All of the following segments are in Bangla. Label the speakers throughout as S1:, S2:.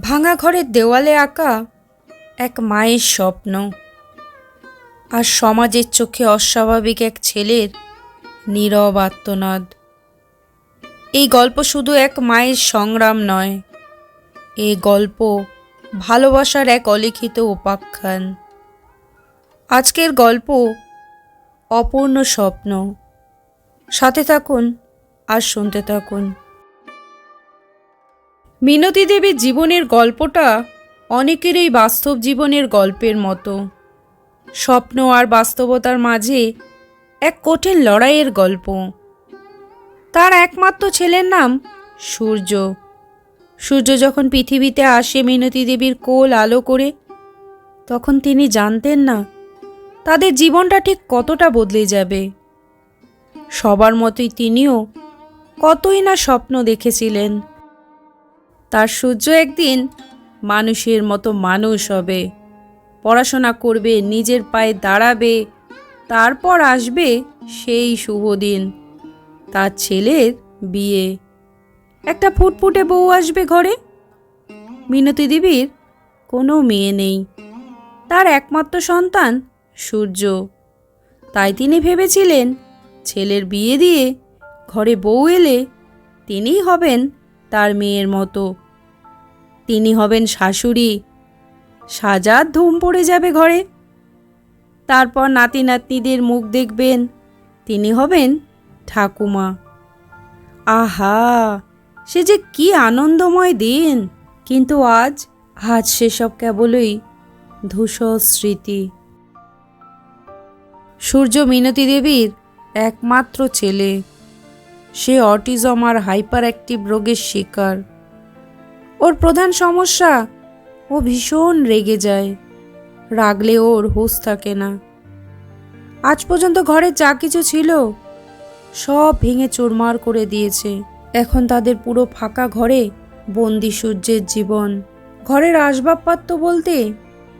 S1: ভাঙা ঘরের দেওয়ালে আঁকা এক মায়ের স্বপ্ন। আর সমাজের চোখে অস্বাভাবিক এক ছেলের নীরব আত্মনাদ। এই গল্প শুধু এক মায়ের সংগ্রাম নয় এই গল্প ভালোবাসার এক অলিখিত উপাখ্যান। আজকের গল্প অপূর্ণ স্বপ্ন। সাথে থাকুন আর শুনতে থাকুন। মিনতি দেবীর জীবনের গল্পটা অনেকেরই বাস্তব জীবনের গল্পের মতো। স্বপ্ন আর বাস্তবতার মাঝে এক কঠিন লড়াইয়ের গল্প। তার একমাত্র ছেলের নাম সূর্য। সূর্য যখন পৃথিবীতে আসে মিনতি দেবীর কোল আলো করে, তখন তিনি জানতেন না তাদের জীবনটা ঠিক কতটা বদলে যাবে। সবার মতোই তিনিও কতই না স্বপ্ন দেখেছিলেন। তার সূর্য একদিন মানুষের মতো মানুষ হবে। পড়াশোনা করবে, নিজের পায়ে দাঁড়াবে, তারপর আসবে সেই শুভ দিন, তার ছেলের বিয়ে। একটা ফুটফুটে বউ আসবে ঘরে। মিনতি দেবীর কোনো মেয়ে নেই। তার একমাত্র সন্তান সূর্য। তাই তিনি ভেবেছিলেন, ছেলের বিয়ে দিয়ে ঘরে বউ এলে তিনিই হবেন তার মেয়ের মতো। তিনি হবেন শাশুড়ি। সাজার ধুম পড়ে যাবে ঘরে। তারপর নাতি নাতনিদের মুখ দেখবেন। তিনি হবেন ঠাকুমা। আহা! সে যে কি আনন্দময় দিন। কিন্তু আজ আজ সেসব কেবলই ধূসর স্মৃতি। সূর্য মিনতি দেবীর একমাত্র ছেলে। সে অটিজম আর হাইপার অ্যাক্টিভ রোগের শিকার। ওর প্রধান সমস্যা, ও ভীষণ রেগে যায়। রাগলে ওর হুঁশ থাকে না। আজ পর্যন্ত ঘরে যা কিছু ছিল, সব ভেঙে চুরমার করে দিয়েছে। এখন তাদের পুরো ফাঁকা ঘরে বন্দি সূর্যের জীবন। ঘরের আসবাবপত্র বলতে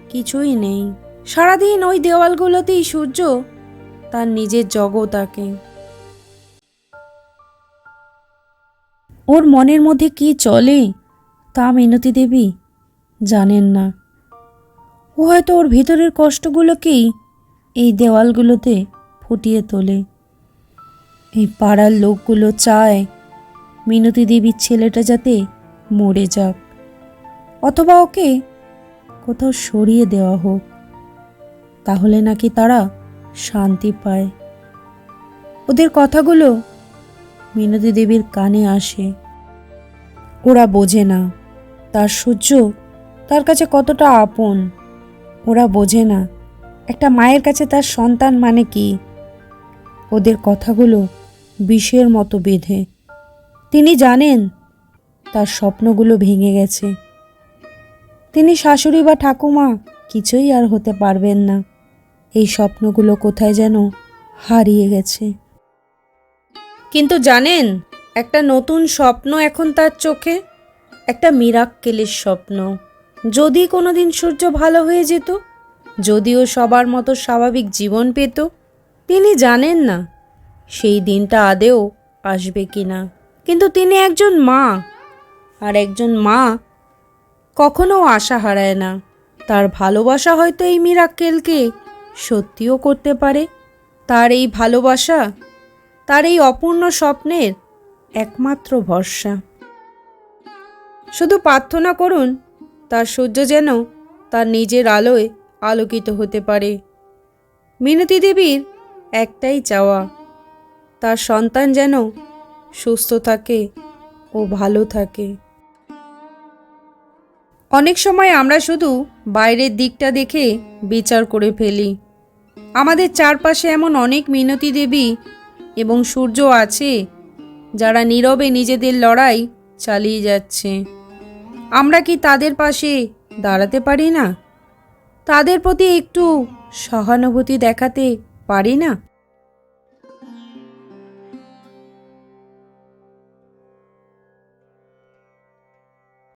S1: কিছুই নেই। সারাদিন ওই দেওয়ালগুলোতেই সূর্য তার নিজের জগৎ আঁকে। ওর মনের মধ্যে কি চলে? তা মিনতি দেবী জানেন না। ও হয়তো ওর ভিতরের কষ্টগুলোকেই এই দেওয়ালগুলোতে ফুটিয়ে তোলে। এই পাড়ার লোকগুলো চায় মিনতি দেবীর ছেলেটা যাতে মরে যাক, অথবা ওকে কোথাও সরিয়ে দেওয়া হোক, তাহলে নাকি তারা শান্তি পায়। ওদের কথাগুলো মিনতি দেবীর কানে আসে। ওরা বোঝে না, তার সূর্য তার কাছে কতটা আপন। ওরা বোঝে না, একটা মায়ের কাছে তার সন্তান মানে কি? ওদের কথাগুলো বিষের মতো বেঁধে। তিনি জানেন, তার স্বপ্নগুলো ভেঙে গেছে। তিনি শাশুড়ি বা ঠাকুমা কিছুই আর হতে পারবেন না। এই স্বপ্নগুলো কোথায় যেন হারিয়ে গেছে। কিন্তু জানেন, একটা নতুন স্বপ্ন এখন তার চোখে, একটা মিরাক্কেলের স্বপ্ন। যদি কোনো দিন সূর্য ভালো হয়ে যেত, যদিও সবার মতো স্বাভাবিক জীবন পেত, তিনি জানেন না সেই দিনটা আদেও আসবে কি না কিন্তু তিনি একজন মা, আর একজন মা কখনো আশা হারায় না। তার ভালোবাসা হয়তো এই মিরাক্কেলকে সত্যিও করতে পারে, তার এই ভালোবাসা তার এই অপূর্ণ স্বপ্নের একমাত্র ভরসা। শুধু প্রার্থনা করুন, তার সূর্য যেন তার নিজের আলোয় আলোকিত হতে পারে। মিনতি দেবীর একটাই চাওয়া, তার সন্তান যেন সুস্থ থাকে ও ভালো থাকে। অনেক সময় আমরা শুধু বাইরের দিকটা দেখে বিচার করে ফেলি। আমাদের চারপাশে এমন অনেক মিনতি দেবী এবং সূর্য আছে। যারা নীরবে নিজেদের লড়াই চালিয়ে যাচ্ছে। আমরা কি তাদের পাশে দাঁড়াতে পারি না? তাদের প্রতি একটু সহানুভূতি দেখাতে পারি না?